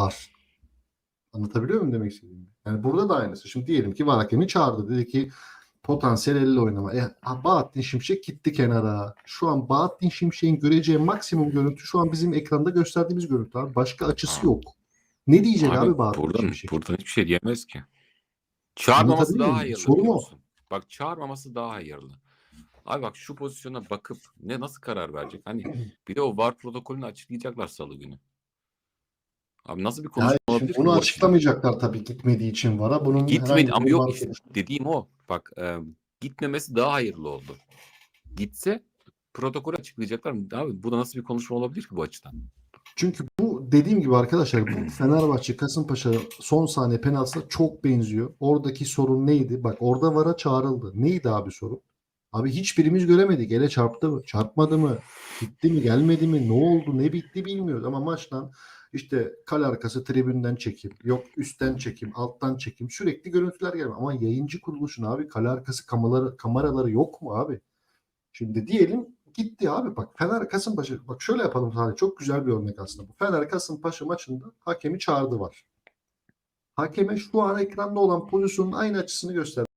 var. Anlatabiliyor muyum demek istediğimi? Yani burada da aynısı. Şimdi diyelim ki var hakemi çağırdı. Dedi ki potansiyel elle oynama. E, ha, Bahattin Şimşek gitti kenara. Şu an Bahattin Şimşek'in göreceği maksimum görüntü şu an bizim ekranda gösterdiğimiz görüntü abi. Başka açısı yok. Ne diyecek abi, Bahattin buradan, Şimşek? buradan hiçbir şey diyemez ki. Çağırmaması daha hayırlı Soru biliyor mu? musun? Bak çağırmaması daha hayırlı. Abi bak şu pozisyona bakıp ne nasıl karar verecek? Hani bir de o VAR protokolünü açıklayacaklar salı günü. Abi nasıl bir konuşma Yani olabilir bunu açıklamayacaklar tabii gitmediği için vara. Bunun Gitmedi ama yok işte dediğim o. Bak e, gitmemesi daha hayırlı oldu. Gitse protokol açıklayacaklar. Abi bu da nasıl bir konuşma olabilir ki bu açıdan? Çünkü bu dediğim gibi arkadaşlar bu Fenerbahçe Kasımpaşa son saniye penaltısına çok benziyor. Oradaki sorun neydi? Bak orada VAR'a çağrıldı. Neydi abi sorun? Abi hiçbirimiz göremedik. Ele çarptı mı? Çarpmadı mı? Gitti mi? Gelmedi mi? Ne oldu? Ne bitti bilmiyoruz. Ama maçtan işte kale arkası tribünden çekim, yok üstten çekim, alttan çekim sürekli görüntüler gelmiyor. Ama yayıncı kuruluşun abi kale arkası kameraları, kameraları yok mu abi? Şimdi diyelim gitti abi bak Fener Kasımpaşa bak şöyle yapalım sadece çok güzel bir örnek aslında bu. Fener Kasımpaşa maçında hakemi çağırdı var. Hakeme şu an ekranda olan pozisyonun aynı açısını göster.